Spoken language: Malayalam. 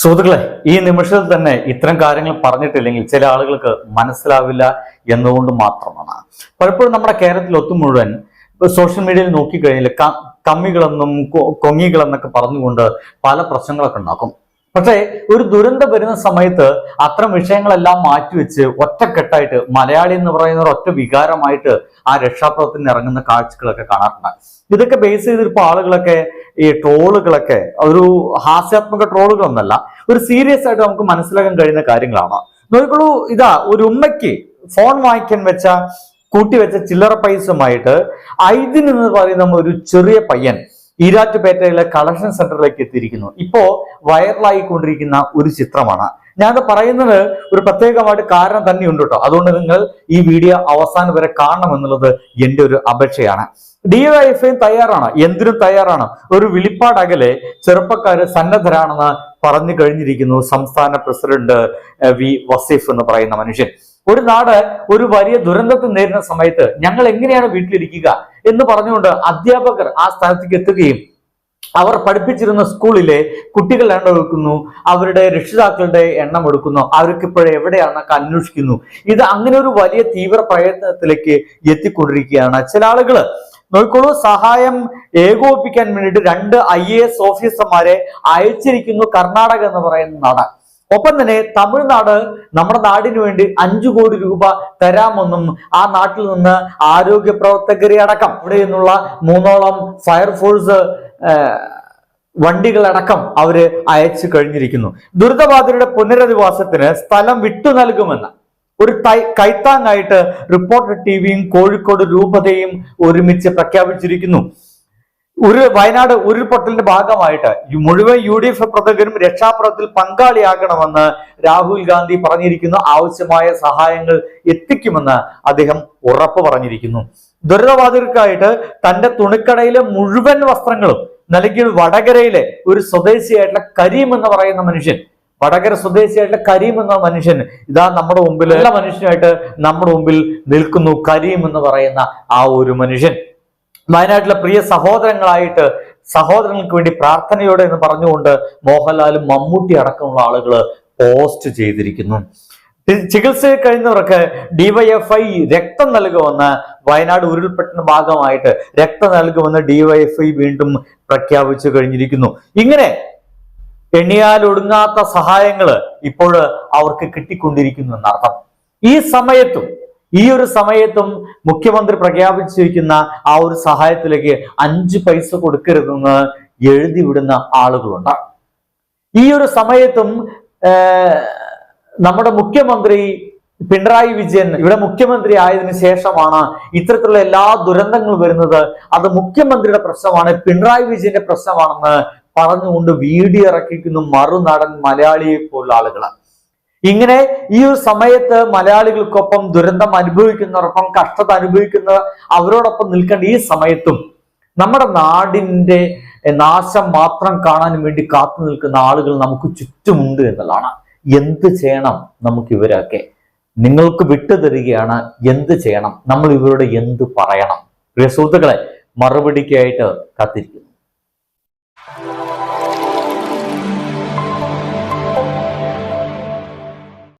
സുഹൃത്തുക്കളെ ഈ നിമിഷത്തിൽ തന്നെ ഇത്തരം കാര്യങ്ങൾ പറഞ്ഞിട്ടില്ലെങ്കിൽ ചില ആളുകൾക്ക് മനസ്സിലാവില്ല എന്നുകൊണ്ട് മാത്രമാണ്. പലപ്പോഴും നമ്മുടെ കേരളത്തിൽ ഒത്തു മുഴുവൻ സോഷ്യൽ മീഡിയയിൽ നോക്കിക്കഴിഞ്ഞാൽ കമ്മികളെന്നും കൊങ്ങികളെന്നൊക്കെ പറഞ്ഞുകൊണ്ട് പല പ്രശ്നങ്ങളൊക്കെ ഉണ്ടാക്കും. പക്ഷേ ഒരു ദുരന്തം വരുന്ന സമയത്ത് അത്തരം വിഷയങ്ങളെല്ലാം മാറ്റിവെച്ച് ഒറ്റക്കെട്ടായിട്ട് മലയാളി എന്ന് പറയുന്ന ഒറ്റ വികാരമായിട്ട് ആ രക്ഷാപ്രവർത്തനം ഇറങ്ങുന്ന കാഴ്ചകളൊക്കെ കാണാറുണ്ട്. ഇതൊക്കെ ബേസ് ചെയ്തിരിപ്പോ ആളുകളൊക്കെ ഈ ട്രോളുകളൊക്കെ ഒരു ഹാസ്യാത്മക ട്രോളുകളൊന്നല്ല ഒരു സീരിയസ് ആയിട്ട് നമുക്ക് മനസ്സിലാക്കാൻ കഴിയുന്ന കാര്യങ്ങളാണ്. നോക്കിക്കോളൂ ഇതാ ഒരു ഉമ്മയ്ക്ക് ഫോൺ വാങ്ങിക്കാൻ വെച്ച കൂട്ടിവെച്ച ചില്ലറ പൈസയുമായിട്ട് ഐദിൻ എന്ന് പറയുന്ന ഒരു ചെറിയ പയ്യൻ ഈരാറ്റുപേട്ടയിലെ കളക്ഷൻ സെന്ററിലേക്ക് എത്തിയിരിക്കുന്നു. ഇപ്പോ വൈറലായിക്കൊണ്ടിരിക്കുന്ന ഒരു ചിത്രമാണ്. ഞാൻ പറയുന്നത് ഒരു പ്രത്യേകമായിട്ട് കാരണം തന്നെയുണ്ട് കേട്ടോ. അതുകൊണ്ട് നിങ്ങൾ ഈ വീഡിയോ അവസാനം വരെ കാണണം എന്നുള്ളത് എന്റെ ഒരു അപേക്ഷയാണ്. ഡിവൈഎഫ്ഐ തയ്യാറാണ്. എന്തിനും തയ്യാറാണ്. ഒരു വിളിപ്പാടകലെ ചെറുപ്പക്കാര് സന്നദ്ധരാണെന്ന് പറഞ്ഞു കഴിഞ്ഞിരിക്കുന്നു സംസ്ഥാന പ്രസിഡന്റ് വി. വസീഫ് എന്ന് പറയുന്ന മനുഷ്യൻ. ഒരു നാട് ഒരു വലിയ ദുരന്തത്തിൽ നേരിടുന്ന സമയത്ത് ഞങ്ങൾ എങ്ങനെയാണ് വീട്ടിലിരിക്കുക എന്ന് പറഞ്ഞുകൊണ്ട് അധ്യാപകർ ആ സ്ഥലത്തേക്ക് എത്തുകയും അവർ പഠിപ്പിച്ചിരുന്ന സ്കൂളിലെ കുട്ടികൾ എണ്ണം എടുക്കുന്നു അവരുടെ രക്ഷിതാക്കളുടെ എണ്ണം എടുക്കുന്നു അവർക്ക് ഇപ്പോഴും എവിടെയാണെന്നൊക്കെ അന്വേഷിക്കുന്നു. ഇത് അങ്ങനെ ഒരു വലിയ തീവ്ര പ്രയത്നത്തിലേക്ക് എത്തിക്കൊണ്ടിരിക്കുകയാണ്. ചില ആളുകൾ നോക്കിക്കോളൂ സഹായം ഏകോപിപ്പിക്കാൻ വേണ്ടിയിട്ട് രണ്ട് ഐ എ എസ് ഓഫീസർമാരെ അയച്ചിരിക്കുന്നു കർണാടക എന്ന് പറയുന്ന നാട്. ഒപ്പം തന്നെ തമിഴ്നാട് നമ്മുടെ നാടിന് വേണ്ടി അഞ്ചു കോടി രൂപ തരാമെന്നും ആ നാട്ടിൽ നിന്ന് ആരോഗ്യ പ്രവർത്തകരെ അടക്കം ഇവിടെ നിന്നുള്ള മൂന്നോളം ഫയർഫോഴ്സ് വണ്ടികളടക്കം അവർ അയച്ചു കഴിഞ്ഞിരിക്കുന്നു. ദുരിതബാധിതരുടെ പുനരധിവാസത്തിന് സ്ഥലം വിട്ടു നൽകുമെന്ന്. ഒരു തൈ കൈത്താങ്ങായിട്ട് റിപ്പോർട്ടർ ടിവിയും കോഴിക്കോട് രൂപതയും ഒരുമിച്ച് പ്രഖ്യാപിച്ചിരിക്കുന്നു. ഒരു വയനാട് ഉരുൾപൊട്ടലിന്റെ ഭാഗമായിട്ട് മുഴുവൻ യു ഡി എഫ് പ്രവർത്തകരും രക്ഷാപ്രവർത്തനത്തിൽ പങ്കാളിയാകണമെന്ന് രാഹുൽ ഗാന്ധി പറഞ്ഞിരിക്കുന്നു. ആവശ്യമായ സഹായങ്ങൾ എത്തിക്കുമെന്ന് അദ്ദേഹം ഉറപ്പ് പറഞ്ഞിരിക്കുന്നു. ദുരിതബാധിതർക്കായിട്ട് തന്റെ തുണിക്കടയിലെ മുഴുവൻ വസ്ത്രങ്ങളും നൽകിയ വടകരയിലെ ഒരു സ്വദേശിയായിട്ടുള്ള കരീം എന്ന് പറയുന്ന മനുഷ്യൻ വടകര സ്വദേശിയായിട്ടുള്ള കരീം എന്ന മനുഷ്യൻ ഇതാ നമ്മുടെ മുമ്പിൽ എല്ലാ മനുഷ്യനായിട്ട് നമ്മുടെ മുമ്പിൽ നിൽക്കുന്നു കരീം എന്ന് പറയുന്ന ആ ഒരു മനുഷ്യൻ. വയനാട്ടിലെ പ്രിയ സഹോദരങ്ങളായിട്ട് സഹോദരങ്ങൾക്ക് വേണ്ടി പ്രാർത്ഥനയോടെ എന്ന് പറഞ്ഞുകൊണ്ട് മോഹൻലാലും മമ്മൂട്ടി അടക്കമുള്ള ആളുകൾ പോസ്റ്റ് ചെയ്തിരിക്കുന്നു. ചികിത്സയിൽ കഴിയുന്നവർക്ക് ഡിവൈഎഫ്ഐ രക്തം നൽകുമെന്ന് വയനാട് ഉരുൾപൊട്ടുന്ന ഭാഗമായിട്ട് രക്തം നൽകുമെന്ന് ഡിവൈഎഫ്ഐ വീണ്ടും പ്രഖ്യാപിച്ചു കഴിഞ്ഞിരിക്കുന്നു. ഇങ്ങനെ എണ്ണിയാൽ ഒടുങ്ങാത്ത സഹായങ്ങൾ ഇപ്പോൾ അവർക്ക് കിട്ടിക്കൊണ്ടിരിക്കുന്നു എന്നർത്ഥം. ഈ സമയത്തും ഈ ഒരു സമയത്തും മുഖ്യമന്ത്രി പ്രഖ്യാപിച്ചിരിക്കുന്ന ആ ഒരു സഹായത്തിലേക്ക് അഞ്ച് പൈസ കൊടുക്കരുതെന്ന് എഴുതി വിടുന്ന ആളുകളുണ്ട്. ഈ ഒരു സമയത്തും നമ്മുടെ മുഖ്യമന്ത്രി പിണറായി വിജയൻ ഇവിടെ മുഖ്യമന്ത്രി ആയതിനു ശേഷമാണ് ഇത്തരത്തിലുള്ള എല്ലാ ദുരന്തങ്ങളും വരുന്നത്. അത് മുഖ്യമന്ത്രിയുടെ പ്രശ്നമാണ് പിണറായി വിജയന്റെ പ്രശ്നമാണെന്ന് പറഞ്ഞുകൊണ്ട് വീഡിയോ ഇറക്കിക്കുന്നു മറുനാടൻ മലയാളിയെ പോലുള്ള ആളുകളാണ്. ഇങ്ങനെ ഈ ഒരു സമയത്ത് മലയാളികൾക്കൊപ്പം ദുരന്തം അനുഭവിക്കുന്നവർക്കൊപ്പം കഷ്ടത അനുഭവിക്കുന്ന അവരോടൊപ്പം നിൽക്കേണ്ട ഈ സമയത്തും നമ്മുടെ നാടിന്റെ നാശം മാത്രം കാണാൻ വേണ്ടി കാത്തു നിൽക്കുന്ന ആളുകൾ നമുക്ക് ചുറ്റുമുണ്ട് എന്നുള്ളതാണ്. എന്ത് ചെയ്യണം നമുക്ക് ഇവരൊക്കെ? നിങ്ങൾക്ക് വിട്ടുതരികയാണ് എന്ത് ചെയ്യണം? നമ്മൾ ഇവരോട് എന്ത് പറയണം? പ്രിയ സുഹൃത്തുക്കളെ മറുപടിക്കായിട്ട് കാത്തിരിക്കുന്നു. Thank you.